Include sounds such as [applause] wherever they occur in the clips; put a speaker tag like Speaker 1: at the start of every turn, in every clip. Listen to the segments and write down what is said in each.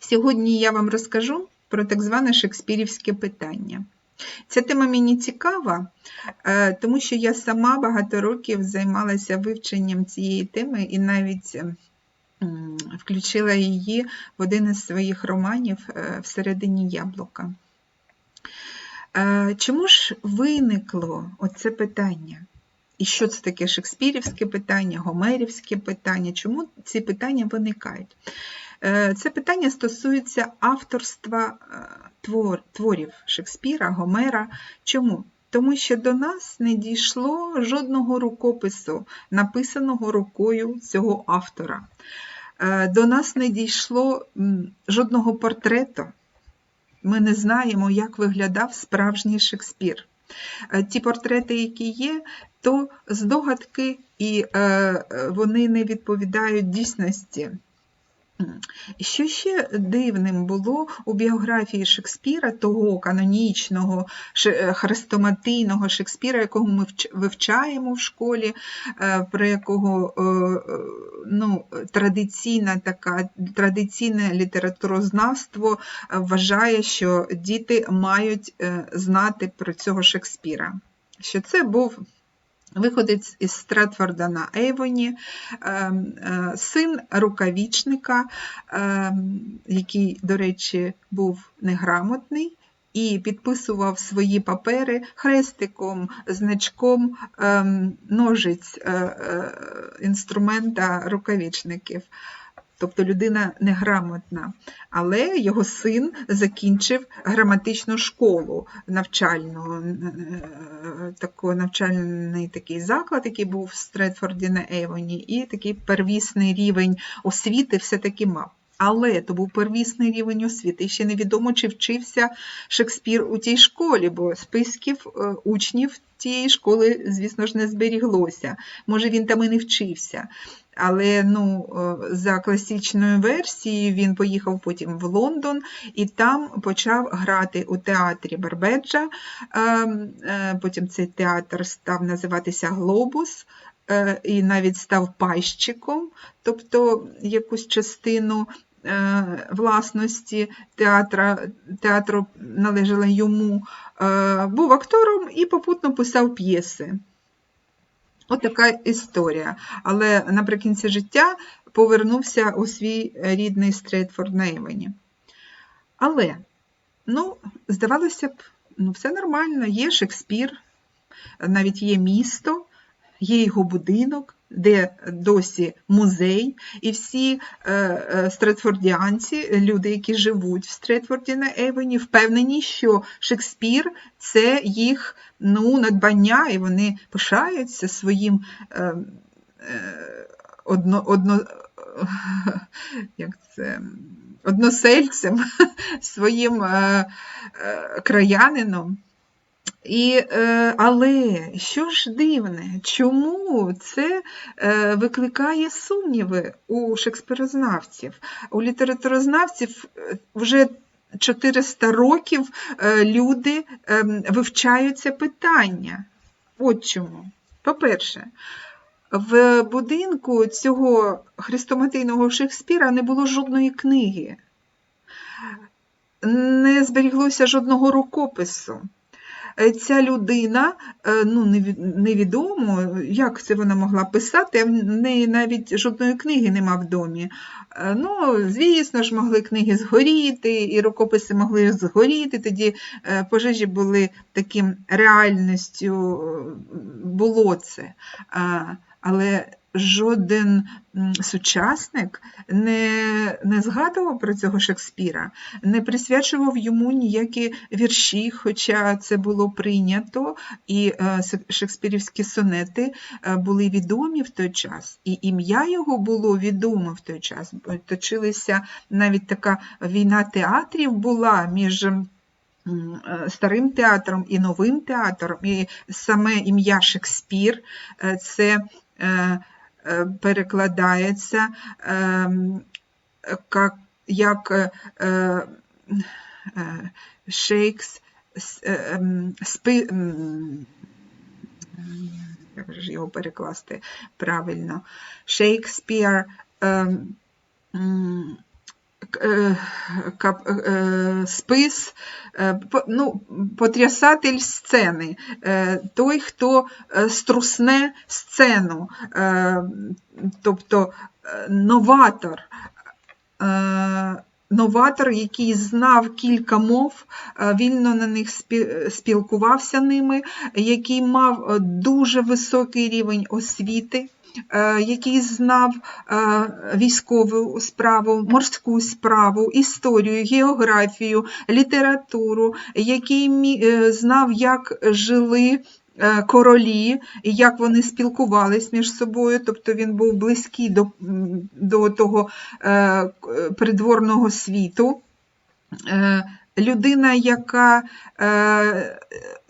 Speaker 1: Сьогодні я вам розкажу про так зване шекспірівське питання. Ця тема мені цікава, е, тому що я сама багато років займалася вивченням цієї теми і навіть включила її в один із своїх романів е, всередині яблука. Е, Чому ж виникло оце питання? І що це таке шекспірівське питання, гомерівське питання? Чому ці питання виникають? Е, Це питання стосується авторства е, твор, творів Шекспіра, Гомера. Чому? Тому що до нас не дійшло жодного рукопису, написаного рукою цього автора. Е, До нас не дійшло жодного портрету. Ми не знаємо, як виглядав справжній Шекспір. Ті портрети, які є, то здогадки, і вони не відповідають дійсності. Що ще дивним було у біографії Шекспіра, того канонічного, е, хрестоматийного Шекспіра, якого ми вч- вивчаємо в школі, е, про якого е, ну, традиційна така, традиційне літературознавство вважає, що діти мають знати про цього Шекспіра. Що це був Виходець із Стретфорда на Ейвоні, ем, е, син рукавічника, ем, який, до речі, був неграмотний, і підписував свої папери хрестиком, значком ем, ножиць е, е, інструмента рукавічників. Тобто людина неграмотна, але його син закінчив граматичну школу навчальну, е, такий навчальний такий заклад, який був в Стретфорді на Ейвоні, і такий первісний рівень освіти все-таки мав. Але то був первісний рівень освіти. Ще невідомо, чи вчився Шекспір у тій школі, бо списків е, учнів тієї школи, звісно ж, не зберіглося. Може, він там і не вчився. Але ну, е, за класичною версією він поїхав потім в Лондон і там почав грати у театрі Барбеджа. Ем, е, Потім цей театр став називатися Глобус е, і навіть став пайщиком, тобто якусь частину власності театра, театру належала йому. Був актором і попутно писав п'єси. От така історія. Але наприкінці життя повернувся у свій рідний Стрейтфорд на Івені. Але, ну, здавалося б, ну, все нормально, є Шекспір, навіть є місто, є його будинок, де досі музей, і всі е, е, стретфордіанці, люди, які живуть в Стретфорді на Ейвені, впевнені, що Шекспір це їх ну, надбання, і вони пишаються своїм е, одно, одно, [laughs] як це, односельцем, [laughs] своїм краянином. І, е, але що ж дивне, чому це е, викликає сумніви у шекспірознавців? У літературознавців е, вже 400 років люди вивчають це питання. От чому. По-перше, в будинку цього хрестоматийного Шекспіра не було жодної книги, не зберіглося жодного рукопису. Е, Ця людина, е, ну невідомо, як це вона могла писати, в неї навіть жодної книги нема в домі. Е, Ну, звісно ж, могли книги згоріти, і рукописи могли згоріти. Тоді пожежі були таким реальністю, було це. Але жоден сучасник не, не згадував про цього Шекспіра, не присвячував йому ніякі вірші, хоча це було прийнято, і е, шекспірівські сонети е, були відомі в той час, і ім'я його було відоме в той час. Бо Точилися навіть така війна театрів була між. е, Старим театром і новим театром, і саме ім'я Шекспір це перекладається як е, е, е, Шейкс е, спи, як же його перекласти правильно? Шейкспір спис, е, ну, потрясатель сцени, той, хто струсне сцену, тобто новатор. Новатор, який знав кілька мов, е, вільно на них спілкувався ними, який мав е, дуже високий рівень освіти, який знав е, військову справу, морську справу, історію, географію, літературу, який е, знав, як жили е, королі, як вони спілкувались між собою, тобто він був близький до, до того е, придворного світу. Людина, яка е,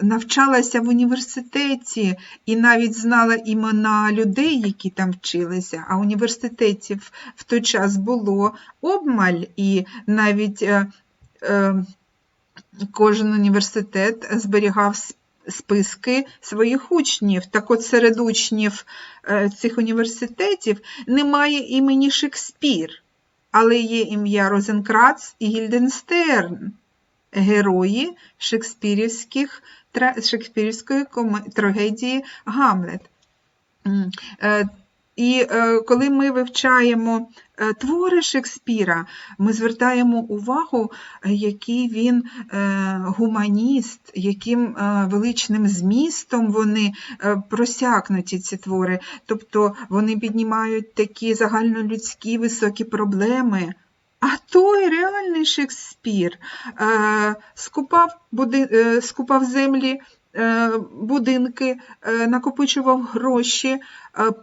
Speaker 1: навчалася в університеті і навіть знала імена людей, які там вчилися, а університетів в той час було обмаль, і навіть е, е, кожен університет зберігав списки своїх учнів. Так от серед учнів цих університетів немає імені Шекспір, але є ім'я Розенкрац і Гільденстерн, герої шекспірівських, шекспірівської трагедії Гамлет. Е, І е, коли ми вивчаємо е, твори Шекспіра, ми звертаємо увагу, який він гуманіст, яким величним змістом вони просякнуті ці твори. Тобто вони піднімають такі загальнолюдські високі проблеми. А той реальний Шекспір е, скупав, буди, е, скупав землі, е, будинки, е, накопичував гроші, е,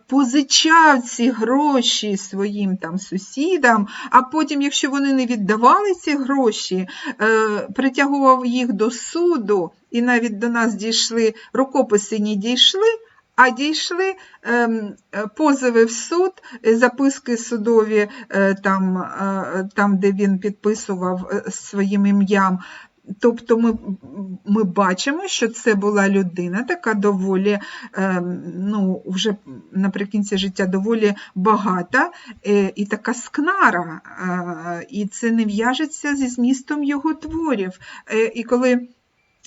Speaker 1: позичав ці гроші своїм там сусідам, а потім, якщо вони не віддавали ці гроші, притягував їх до суду, і навіть до нас дійшли, рукописи не дійшли, а дійшли ем, е, позови в суд, е, записки судові, е, там, там, де він підписував своїм ім'ям. Тобто ми, ми бачимо, що це була людина, така доволі, ем, ну, вже наприкінці життя доволі багата і така скнара, і це не в'яжеться зі змістом його творів. І коли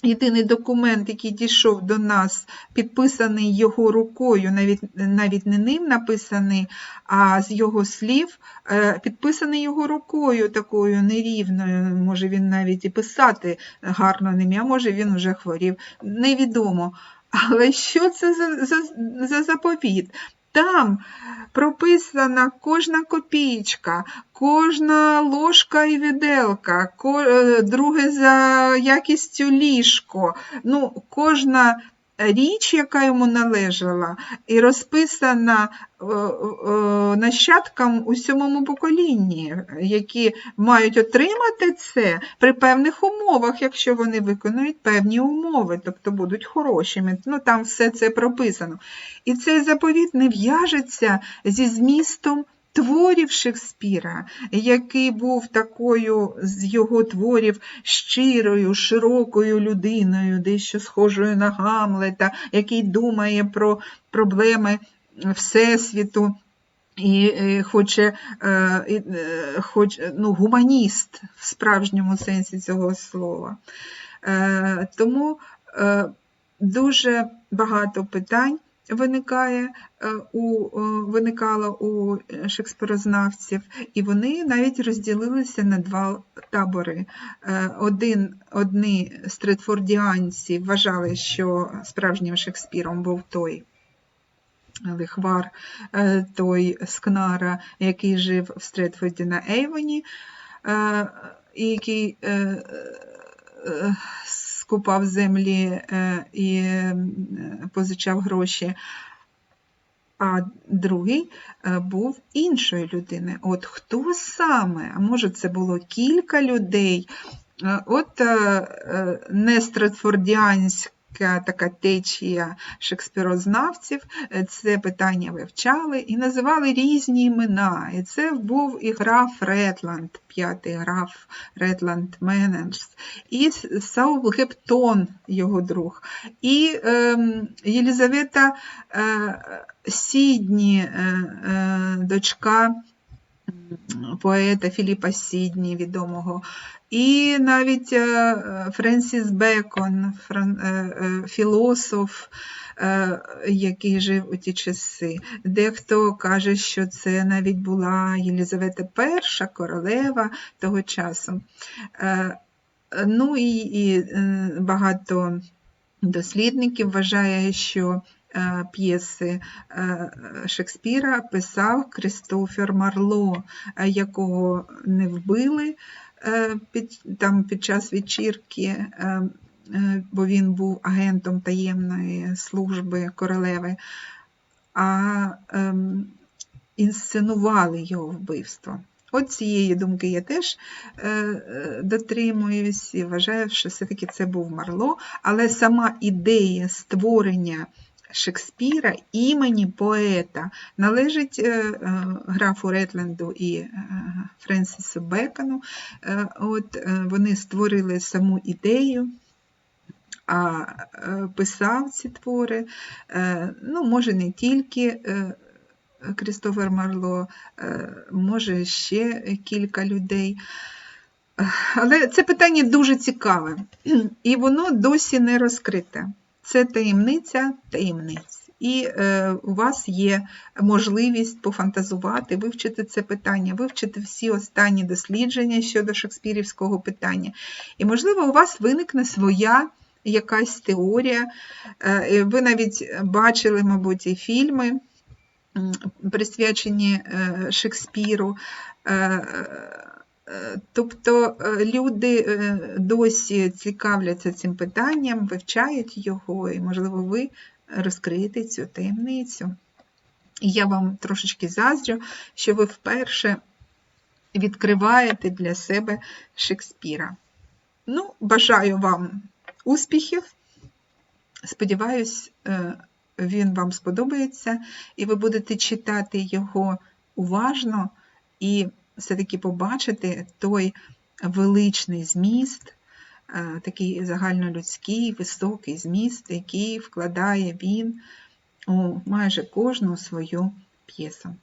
Speaker 1: Єдиний документ, який дійшов до нас, підписаний його рукою, навіть, навіть не ним написаний, а з його слів, е, підписаний його рукою такою нерівною. Може він навіть і писати гарно міг, а може він вже хворів. Невідомо. Але що це за, за, за заповіт? Там прописана кожна копійка, кожна ложка і віделка, е, друге за якістю ліжко, ну, кожна річ, яка йому належала, і розписана е, е, нащадкам у сьомому поколінні, які мають отримати це при певних умовах, якщо вони виконують певні умови, тобто будуть хорошими. Ну, там все це прописано. І цей заповіт не в'яжеться зі змістом творів Шекспіра, який був такою з його творів щирою, широкою людиною, дещо схожою на Гамлета, який думає про проблеми Всесвіту. І е, хоче, е, е, хоч, ну, гуманіст в справжньому сенсі цього слова. Тому дуже багато питань виникає е, у, е, виникало у шекспірознавців, і вони навіть розділилися на два табори. Е, Один, одні стритфордіанці вважали, що справжнім Шекспіром був той. Лихвар, той Скнара, який жив в Стретфорді на Ейвоні, і який скупав землі е, і е, позичав гроші. А другий е, був іншої людини. От хто саме? А може, це було кілька людей. От не стратфордіанська така течія шекспірознавців е, це питання вивчали і називали різні імена. І це був і граф Ретланд, п'ятий граф Ретланд Мененс, і Саулгептон, його друг, і е, Єлізавета е, Сідні, е, е, дочка поета Філіпа Сідні, відомого, і навіть е, Френсіс Бекон, е, е, філософ, який жив у ті часи. Дехто каже, що це навіть була Єлізавета І, королева того часу. Ну і, і багато дослідників вважає, що п'єси е, Шекспіра писав Крістофер Марло, е, якого не вбили е, під, там, під час вечірки, е, е, бо він був агентом таємної служби королеви, а ем, інсценували його вбивство. От цієї думки я теж е, е, дотримуюсь і вважаю, що все-таки це був Марло, але сама ідея створення Шекспіра імені поета належить е, е, графу Ретленду і е, Френсісу Бекону. От вони створили саму ідею. А писав ці твори, ну, може, не тільки Крістофер Марло, може ще кілька людей. Але це питання дуже цікаве, і воно досі не розкрите. Це таємниця таємниць. І е, у вас є можливість пофантазувати, вивчити це питання, вивчити всі останні дослідження щодо шекспірівського питання. І, можливо, у вас виникне своя якась теорія. Е, ви навіть бачили, мабуть, і фільми присвячені е, Шекспіру. Е, Тобто е, люди е, досі цікавляться цим питанням, вивчають його, і, можливо, ви розкриєте цю таємницю. Я вам трошечки заздрю, що ви вперше відкриваєте для себе Шекспіра. Ну, бажаю вам успіхів. Сподіваюсь, е, він вам сподобається, і ви будете читати його уважно і все-таки побачити той величний зміст, е, такий загальнолюдський, високий зміст, який вкладає він у майже кожну свою п'єсу.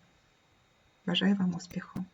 Speaker 1: Бажаю вам успіху!